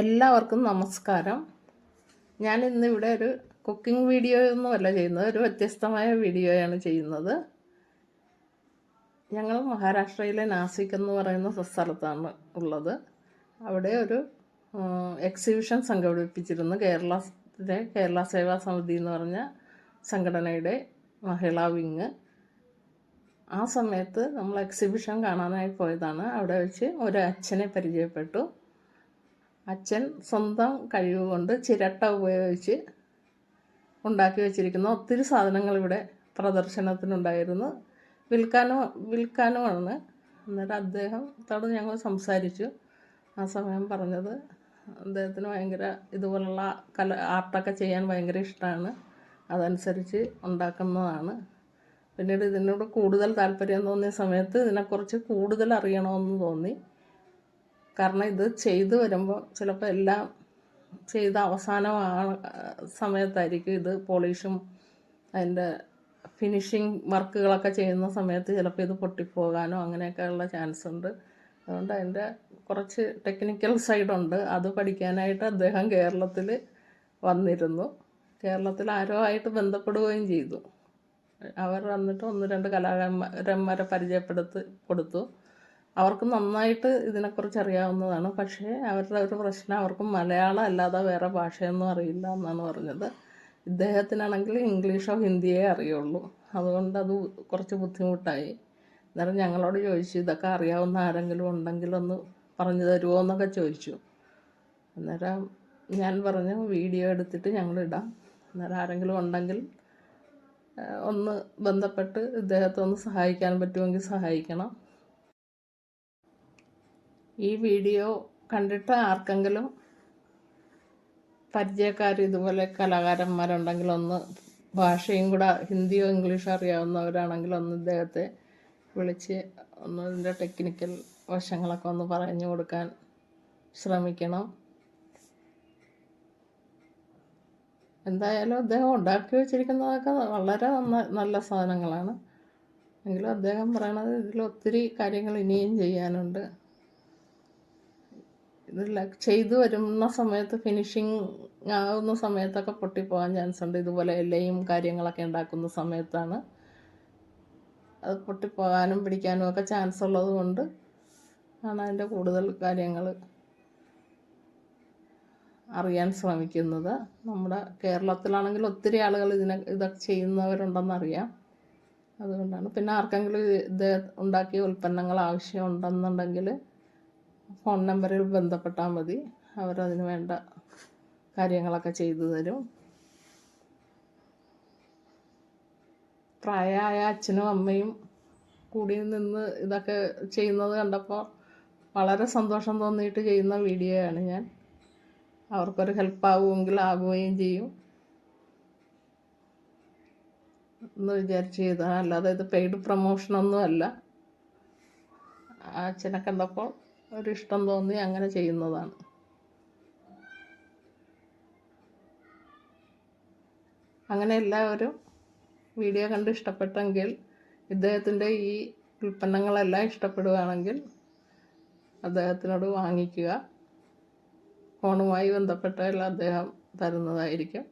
എല്ലാവർക്കും നമസ്കാരം. ഞാൻ ഇന്ന് ഇവിടെ ഒരു കുക്കിംഗ് വീഡിയോ ഒന്നുമല്ല ചെയ്യുന്നത് ഒരു വ്യത്യസ്തമായ വീഡിയോയാണ് ചെയ്യുന്നത്. ഞങ്ങൾ മഹാരാഷ്ട്രയിലെ നാസിക് എന്ന് പറയുന്ന സ്ഥലത്താണ് ഉള്ളത്. അവിടെ ഒരു എക്സിബിഷൻ സംഘടിപ്പിച്ചിരുന്നു. കേരളത്തിലെ കേരള സേവാ സമിതി എന്ന് പറഞ്ഞ സംഘടനയുടെ മഹിളാ വിങ് ആ സമയത്ത് നമ്മൾ എക്സിബിഷൻ കാണാനായി പോയതാണ്. അവിടെ വെച്ച് ഒരു അച്ഛനെ പരിചയപ്പെട്ടു. അച്ഛൻ സ്വന്തം കഴിവ് കൊണ്ട് ചിരട്ട ഉപയോഗിച്ച് ഉണ്ടാക്കി വെച്ചിരിക്കുന്ന ഒത്തിരി സാധനങ്ങൾ ഇവിടെ പ്രദർശനത്തിനുണ്ടായിരുന്നു. വിൽക്കാനോ വിൽക്കാനുമാണ്. എന്നിട്ട് അദ്ദേഹത്തോട് ഞങ്ങൾ സംസാരിച്ചു. ആ സമയം പറഞ്ഞത് അദ്ദേഹത്തിന് ഭയങ്കര ഇതുപോലുള്ള കല ആർട്ടൊക്കെ ചെയ്യാൻ ഭയങ്കര ഇഷ്ടമാണ്. അതനുസരിച്ച് ഉണ്ടാക്കുന്നതാണ്. പിന്നീട് ഇതിനോട് കൂടുതൽ താല്പര്യം തോന്നിയ സമയത്ത് ഇതിനെക്കുറിച്ച് കൂടുതൽ അറിയണമെന്ന് തോന്നി. കാരണം ഇത് ചെയ്തു വരുമ്പോൾ ചിലപ്പോൾ എല്ലാം ചെയ്ത അവസാനമാണ് സമയത്തായിരിക്കും ഇത് പോളിഷും അതിന്റെ ഫിനിഷിങ് വർക്കുകളൊക്കെ ചെയ്യുന്ന സമയത്ത് ചിലപ്പോൾ ഇത് പൊട്ടിപ്പോകാനോ അങ്ങനെയൊക്കെയുള്ള ചാൻസ് ഉണ്ട്. അതുകൊണ്ട് അതിന്റെ കുറച്ച് ടെക്നിക്കൽ സൈഡുണ്ട് അത് പഠിക്കാനായിട്ട് അദ്ദേഹം കേരളത്തിൽ വന്നിരുന്നു. കേരളത്തിൽ ആരോ ആയിട്ട് ബന്ധപ്പെടുകയും ചെയ്തു. അവർ വന്നിട്ട് ഒന്ന് രണ്ട് കലാകാരന്മാരെ പരിചയപ്പെടുത്തി കൊടുത്തു. അവർക്ക് നന്നായിട്ട് ഇതിനെക്കുറിച്ച് അറിയാവുന്നതാണ്. പക്ഷേ അവരുടെ ഒരു പ്രശ്നം അവർക്ക് മലയാളം അല്ലാതെ വേറെ ഭാഷയൊന്നും അറിയില്ല എന്നാണ് പറഞ്ഞത്. ഇദ്ദേഹത്തിനാണെങ്കിൽ ഇംഗ്ലീഷോ ഹിന്ദിയേ അറിയുള്ളൂ. അതുകൊണ്ട് അത് കുറച്ച് ബുദ്ധിമുട്ടായി. അന്നേരം ഞങ്ങളോട് ചോദിച്ചു ഇതൊക്കെ അറിയാവുന്ന ആരെങ്കിലും ഉണ്ടെങ്കിൽ ഒന്ന് പറഞ്ഞു തരുമോ എന്നൊക്കെ ചോദിച്ചു. അന്നേരം ഞാൻ പറഞ്ഞു വീഡിയോ എടുത്തിട്ട് ഞങ്ങളിടാം അന്നേരം ആരെങ്കിലും ഉണ്ടെങ്കിൽ ഒന്ന് ബന്ധപ്പെട്ട് ഇദ്ദേഹത്തെ ഒന്ന് സഹായിക്കാൻ പറ്റുമെങ്കിൽ സഹായിക്കണം. ഈ വീഡിയോ കണ്ടിട്ട് ആർക്കെങ്കിലും പരിചയക്കാർ ഇതുപോലെ കലാകാരന്മാരുണ്ടെങ്കിൽ ഒന്ന് ഭാഷയും കൂടെ ഹിന്ദിയോ ഇംഗ്ലീഷോ അറിയാവുന്നവരാണെങ്കിൽ ഒന്ന് ഇദ്ദേഹത്തെ വിളിച്ച് ഒന്ന് ഇതിന്റെ ടെക്നിക്കൽ വശങ്ങളൊക്കെ ഒന്ന് പറഞ്ഞു കൊടുക്കാൻ ശ്രമിക്കണം. എന്തായാലും അദ്ദേഹം ഉണ്ടാക്കി വെച്ചിരിക്കുന്നതൊക്കെ വളരെ നന്ന നല്ല സാധനങ്ങളാണ്. എങ്കിലും അദ്ദേഹം പറയണത് ഇതിൽ ഒത്തിരി കാര്യങ്ങൾ ഇനിയും ചെയ്യാനുണ്ട്. ചെയ്തു വരുന്ന സമയത്ത് ഫിനിഷിങ് ആവുന്ന സമയത്തൊക്കെ പൊട്ടിപ്പോകാൻ ചാൻസ് ഉണ്ട്. ഇതുപോലെ എല്ലയും കാര്യങ്ങളൊക്കെ ഉണ്ടാക്കുന്ന സമയത്താണ്. അത് പൊട്ടിപ്പോകാനും പിടിക്കാനും ഒക്കെ ചാൻസ് ഉള്ളത് കൊണ്ട് ആണ് അതിന്റെ കൂടുതൽ കാര്യങ്ങൾ അറിയാൻ ശ്രമിക്കുന്നത്. നമ്മുടെ കേരളത്തിലാണെങ്കിൽ ഒത്തിരി ആളുകൾ ഇതിനെ ഇതൊക്കെ ചെയ്യുന്നവരുണ്ടെന്നറിയാം. അതുകൊണ്ടാണ്. പിന്നെ ആർക്കെങ്കിലും ഇത് ഉണ്ടാക്കിയ ഉൽപ്പന്നങ്ങൾ ആവശ്യമുണ്ടെന്നുണ്ടെങ്കിൽ ഫോൺ നമ്പറിൽ ബന്ധപ്പെട്ടാൽ മതി. അവരതിന് വേണ്ട കാര്യങ്ങളൊക്കെ ചെയ്തു തരും. പ്രായമായ അച്ഛനും അമ്മയും കൂടി നിന്ന് ഇതൊക്കെ ചെയ്യുന്നത് കണ്ടപ്പോൾ വളരെ സന്തോഷം തോന്നിയിട്ട് ചെയ്യുന്ന വീഡിയോയാണ് ഞാൻ. അവർക്കൊരു ഹെൽപ്പ് ആവുമെങ്കിൽ ആകുകയും ചെയ്യും. എന്ന് വിചാരിച്ച് ചെയ്തതാണ്. അല്ലാതെ ഇത് പെയ്ഡ് പ്രൊമോഷനൊന്നുമല്ല അച്ഛനെ കണ്ടപ്പോൾ ഒരു ഇഷ്ടം തോന്നി അങ്ങനെ ചെയ്യുന്നതാണ്. അങ്ങനെ എല്ലാവരും വീഡിയോ കണ്ട് ഇഷ്ടപ്പെട്ടെങ്കിൽ ഇദ്ദേഹത്തിന്റെ ഈ ഉൽപ്പന്നങ്ങളെല്ലാം ഇഷ്ടപ്പെടുകയാണെങ്കിൽ അദ്ദേഹത്തിനോട് വാങ്ങിക്കുക. ഫോണുമായി ബന്ധപ്പെട്ടതെല്ലാം അദ്ദേഹം തരുന്നതായിരിക്കും.